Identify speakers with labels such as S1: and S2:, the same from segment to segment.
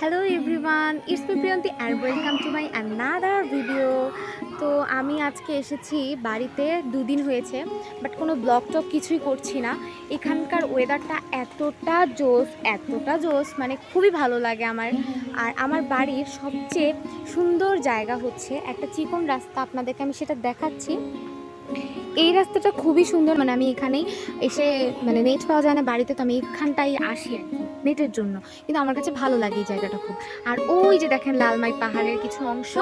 S1: Hello everyone it's me Priyanti and welcome to my another video তো আমি আজকে এসেছি বাড়িতে, দুদিন হয়েছে বাট কোনো ব্লগ টক কিছুই করছি না। এখানকার ওয়েদারটা এতটা জোস এতটা জোস মানে খুবই ভালো লাগে আমার। আর আমার বাড়ির সবচেয়ে সুন্দর জায়গা হচ্ছে একটা চিকন রাস্তা। আপনাদেরকে আমি সেটা দেখাচ্ছি। এই রাস্তাটা খুবই সুন্দর মানে আমি এখানেই এসে মানে নেট পাওয়া যায় না বাড়িতে, তো আমি এখানটাই আসি নেটের জন্য। কিন্তু আমার কাছে ভালো লাগে এই জায়গাটা খুব। আর ওই যে দেখেন লালমাই পাহাড়ের কিছু অংশ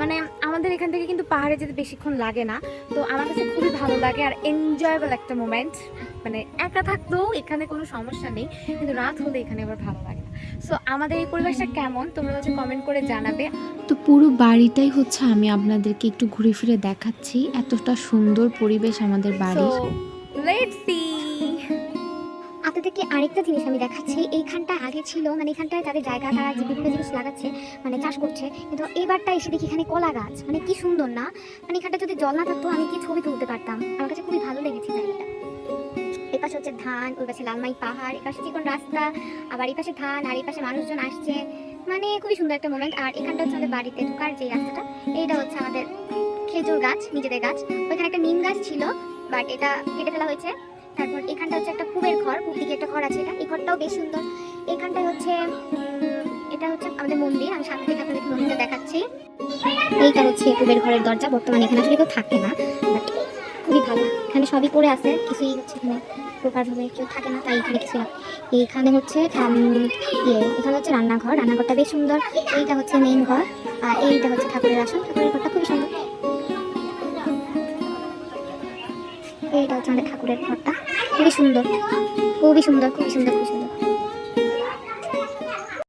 S1: মানে আমাদের এখান থেকে কিন্তু পাহাড়ে যেতে বেশিক্ষণ লাগে না। তো আমার কাছে খুবই ভালো লাগে আর এনজয়েবল একটা মোমেন্ট মানে একা থাকতেও এখানে কোনো সমস্যা নেই, কিন্তু রাত হলে এখানে আবার ভালো লাগে। সো আমাদের এই পরিবেশটা কেমন? তোমরা হচ্ছে কমেন্ট করে জানাবে।
S2: তো পুরো বাড়িটাই হচ্ছে আমি আপনাদেরকে একটু ঘুরে ফিরে দেখাচ্ছি। এতটা সুন্দর পরিবেশ আমাদের
S1: সো
S2: বাড়ির।
S1: লেটস সি
S3: আপনাদেরকে আরেকটা জিনিস আমি দেখাচ্ছি। এইখানটা আগে ছিল মানে এখানটায় তাদের জায়গা তারা যে বিভিন্ন জিনিস লাগাচ্ছে মানে চাষ করছে কিন্তু এবারটা এসে দেখি এখানে কলা গাছ। মানে কি সুন্দর না? মানে এখানটা যদি জল না থাকতো আমি কি ছবি তুলতে পারতাম? আমার কাছে খুবই ধান, ওই পাশে লালমাই পাহাড়, এই পাশে চিকন রাস্তা, আবার এই পাশে ধান, আর এই পাশে মানুষজন আসছে। মানে খুবই সুন্দর একটা মোমেন্ট আর এখানটা হচ্ছে আমাদের বাড়িতে ঢোকার যে রাস্তাটা, এইটা হচ্ছে আমাদের খেজুর গাছ, নিজেদের গাছ। ওইখানে একটা নিম গাছ ছিল বাট এটা কেটে ফেলা হয়েছে। তারপর এখানটা হচ্ছে একটা কুবের ঘর পূব দিকে একটা ঘর আছে এটা। এই ঘরটাও বেশ সুন্দর। এখানটায় হচ্ছে, এটা হচ্ছে আমাদের মন্দির। আমি সামনে থেকে আপনাদের মন্দিরটা দেখাচ্ছি। এইটা হচ্ছে কুবের ঘরের দরজা। বর্তমানে এখানে আসলে কেউ থাকে না বাট খুবই ভালো। এখানে সবই পড়ে আছে, কিছুই হচ্ছে এখানে প্রকারভাবে কেউ থাকে না, তাই এখানে কিছু এইখানে হচ্ছে ইয়ে এখানে হচ্ছে রান্নাঘর। রান্নাঘরটা বেশ সুন্দর। এইটা হচ্ছে মেইন ঘর, আর এইটা হচ্ছে ঠাকুরের আসন। ঠাকুরের ঘরটা খুবই সুন্দর। এইটা হচ্ছে আমাদের ঠাকুরের ঘরটা। খুবই সুন্দর। খুবই সুন্দর খুবই সুন্দর খুবই সুন্দর।